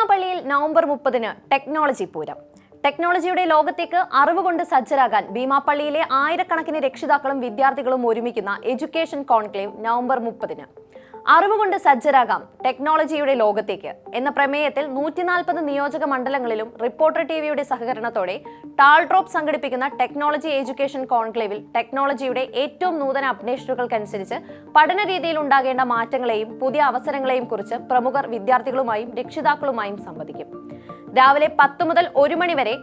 ഭീമാപള്ളിയിൽ November മുപ്പതിന് technology Pooram. ടെക്നോളജിയുടെ ലോകത്തേക്ക് അറിവ് കൊണ്ട് സജ്ജരാകാൻ ഭീമാപ്പള്ളിയിലെ ആയിരക്കണക്കിന് രക്ഷിതാക്കളും വിദ്യാർത്ഥികളും ഒരുമിക്കുന്ന എഡ്യൂക്കേഷൻ കോൺക്ലേവ് നവംബർ മുപ്പതിന്. അറിവ് കൊണ്ട് സജ്ജരാകാം ടെക്നോളജിയുടെ ലോകത്തേക്ക്. എന്ന പ്രമേയത്തിൽ നൂറ്റിനാൽപ്പത് നിയോജക മണ്ഡലങ്ങളിലും റിപ്പോർട്ടർ ടി വിയുടെ സഹകരണത്തോടെ ടാൾ ഡ്രോപ്പ് സംഘടിപ്പിക്കുന്ന ടെക്നോളജി എഡ്യൂക്കേഷൻ കോൺക്ലേവിൽ ടെക്നോളജിയുടെ ഏറ്റവും നൂതന അപ്ഡേഷനുകൾക്കനുസരിച്ച് പഠന രീതിയിൽ ഉണ്ടാകേണ്ട മാറ്റങ്ങളെയും പുതിയ അവസരങ്ങളെയും കുറിച്ച് പ്രമുഖർ വിദ്യാർത്ഥികളുമായും രക്ഷിതാക്കളുമായും സംവദിക്കും. രാവിലെ പത്ത് മുതൽ ഒരു മണിവരെ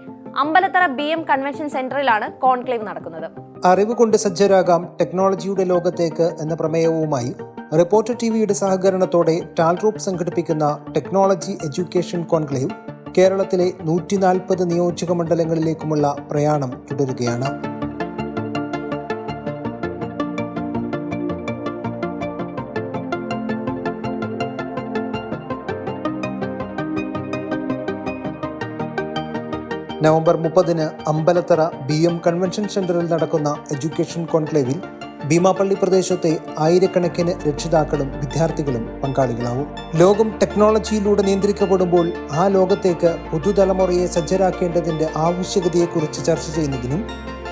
അമ്പലത്തറ ബി എം കൺവെൻഷൻ സെന്ററിലാണ് കോൺക്ലേവ് നടക്കുന്നത്. അറിവ് കൊണ്ട് സജ്ജരാകാം ടെക്നോളജിയുടെ ലോകത്തേക്ക് എന്ന പ്രമേയവുമായി റിപ്പോർട്ടർ ടി വിയുടെ സഹകരണത്തോടെ ടാൽറൂപ്പ് സംഘടിപ്പിക്കുന്ന ടെക്നോളജി എഡ്യൂക്കേഷൻ കോൺക്ലേവ് കേരളത്തിലെ നൂറ്റി നാൽപ്പത് നിയോജക മണ്ഡലങ്ങളിലേക്കുമുള്ള പ്രയാണം തുടരുകയാണ്. നവംബർ മുപ്പതിന് അമ്പലത്തറ ബി എം കൺവെൻഷൻ സെന്ററിൽ നടക്കുന്ന എഡ്യൂക്കേഷൻ കോൺക്ലേവിൽ ഭീമാപ്പള്ളി പ്രദേശത്തെ ആയിരക്കണക്കിന് രക്ഷിതാക്കളും വിദ്യാർത്ഥികളും പങ്കാളികളാവും. ലോകം ടെക്നോളജിയിലൂടെ നിയന്ത്രിക്കപ്പെടുമ്പോൾ ആ ലോകത്തേക്ക് പുതുതലമുറയെ സജ്ജരാക്കേണ്ടതിന്റെ ആവശ്യകതയെക്കുറിച്ച് ചർച്ച ചെയ്യുന്നതിനും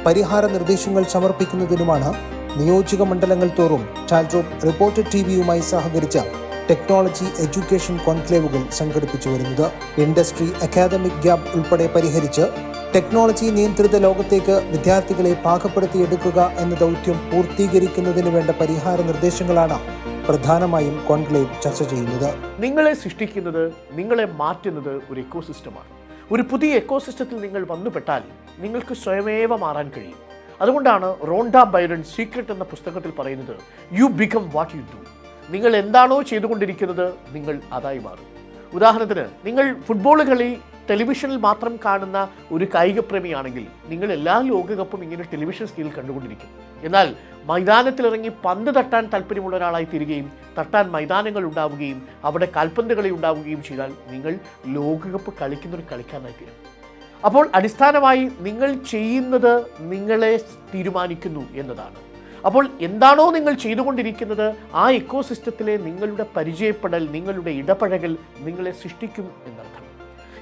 പരിഹാര നിർദ്ദേശങ്ങൾ സമർപ്പിക്കുന്നതിനുമാണ് നിയോജക മണ്ഡലങ്ങൾ തോറും ചാൽഡ്രോപ്പ് റിപ്പോർട്ടർ ടി വിയുമായി സഹകരിച്ച ടെക്നോളജി എഡ്യൂക്കേഷൻ കോൺക്ലേവുകൾ സംഘടിപ്പിച്ചു വരുന്നത്. ഇൻഡസ്ട്രി അക്കാദമിക് ഗ്യാപ്പ് ഉൾപ്പെടെ പരിഹരിച്ച് ടെക്നോളജി നിയന്ത്രിത ലോകത്തേക്ക് വിദ്യാർത്ഥികളെ പാകപ്പെടുത്തിയെടുക്കുക എന്ന ദൗത്യം പൂർത്തീകരിക്കുന്നതിന് വേണ്ട പരിഹാര നിർദ്ദേശങ്ങളാണ് പ്രധാനമായും കോൺക്ലേവ് ചർച്ച ചെയ്യുന്നത്. നിങ്ങളെ സൃഷ്ടിക്കുന്നത് നിങ്ങളെ മാറ്റുന്നത് ഒരു എക്കോസിസ്റ്റമാണ്. ഒരു പുതിയ എക്കോസിസ്റ്റത്തിൽ നിങ്ങൾ വന്നുപെട്ടാൽ നിങ്ങൾക്ക് സ്വയമേവ മാറാൻ കഴിയും. അതുകൊണ്ടാണ് റോണ്ട ബൈറൺ സീക്രട്ട് എന്ന പുസ്തകത്തിൽ പറയുന്നത് you become what you do നിങ്ങൾ എന്താണോ ചെയ്തുകൊണ്ടിരിക്കുന്നത് നിങ്ങൾ അതായി മാറും. ഉദാഹരണത്തിന് നിങ്ങൾ ഫുട്ബോൾ കളി ടെലിവിഷനിൽ മാത്രം കാണുന്ന ഒരു കായിക പ്രേമിയാണെങ്കിൽ നിങ്ങൾ എല്ലാ ലോകകപ്പും ഇങ്ങനെ ടെലിവിഷൻ സ്ക്രീനിൽ കണ്ടുകൊണ്ടിരിക്കും. എന്നാൽ മൈതാനത്തിലിറങ്ങി പന്ത് തട്ടാൻ താല്പര്യമുള്ള ഒരാളായി തീരുകയും തട്ടാൻ മൈതാനങ്ങൾ ഉണ്ടാവുകയും അവിടെ കാൽപന്ത് കളി ഉണ്ടാവുകയും ചെയ്താൽ നിങ്ങൾ ലോകകപ്പ് കളിക്കുന്ന ഒരു കളിക്കാരനായി തീരും. അപ്പോൾ അടിസ്ഥാനമായി നിങ്ങൾ ചെയ്യുന്നത് നിങ്ങളെ തീരുമാനിക്കുന്നു എന്നതാണ്. അപ്പോൾ എന്താണോ നിങ്ങൾ ചെയ്തുകൊണ്ടിരിക്കുന്നത് ആ ഇക്കോസിസ്റ്റത്തിലെ നിങ്ങളുടെ പരിചയപ്പെടൽ നിങ്ങളുടെ ഇടപഴകൽ നിങ്ങളെ സൃഷ്ടിക്കും എന്നർത്ഥം.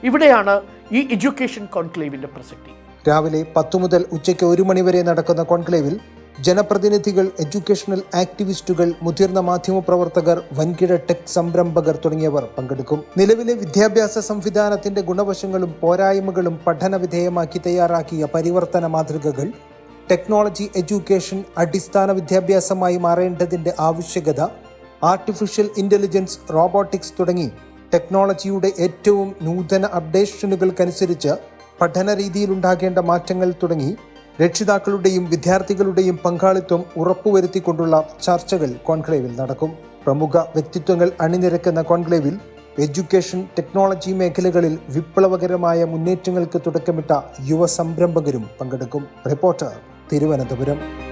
ഇവിടെയാണ് ഈ എഡ്യൂക്കേഷൻ കോൺക്ലേവിന്റെ പ്രസക്തി. രാവിലെ പത്തു മുതൽ ഉച്ചയ്ക്ക് ഒരു മണിവരെ നടക്കുന്ന കോൺക്ലേവിൽ ജനപ്രതിനിധികൾ എഡ്യൂക്കേഷണൽ ആക്ടിവിസ്റ്റുകൾ മുതിർന്ന മാധ്യമപ്രവർത്തകർ വൻകിട ടെക് സംരംഭകർ തുടങ്ങിയവർ പങ്കെടുക്കും. നിലവിലെ വിദ്യാഭ്യാസ സംവിധാനത്തിന്റെ ഗുണവശങ്ങളും പോരായ്മകളും പഠനവിധേയമാക്കി തയ്യാറാക്കിയ പരിവർത്തന മാതൃകകൾ ടെക്നോളജി എഡ്യൂക്കേഷൻ അടിസ്ഥാന വിദ്യാഭ്യാസമായി മാറേണ്ടതിന്റെ ആവശ്യകത ആർട്ടിഫിഷ്യൽ ഇന്റലിജൻസ് റോബോട്ടിക്സ് തുടങ്ങി ടെക്നോളജിയുടെ ഏറ്റവും നൂതന അപ്ഡേഷനുകൾക്കനുസരിച്ച് പഠന രീതിയിലുണ്ടാകേണ്ട മാറ്റങ്ങൾ തുടങ്ങി രക്ഷിതാക്കളുടെയും വിദ്യാർത്ഥികളുടെയും പങ്കാളിത്തം ഉറപ്പുവരുത്തിക്കൊണ്ടുള്ള ചർച്ചകൾ കോൺക്ലേവിൽ നടക്കും. പ്രമുഖ വ്യക്തിത്വങ്ങൾ അണിനിരക്കുന്ന കോൺക്ലേവിൽ എഡ്യൂക്കേഷൻ ടെക്നോളജി മേഖലകളിൽ വിപ്ലവകരമായ മുന്നേറ്റങ്ങൾക്ക് തുടക്കമിട്ട യുവ സംരംഭകരും പങ്കെടുക്കും. റിപ്പോർട്ടർ തിരുവനന്തപുരം.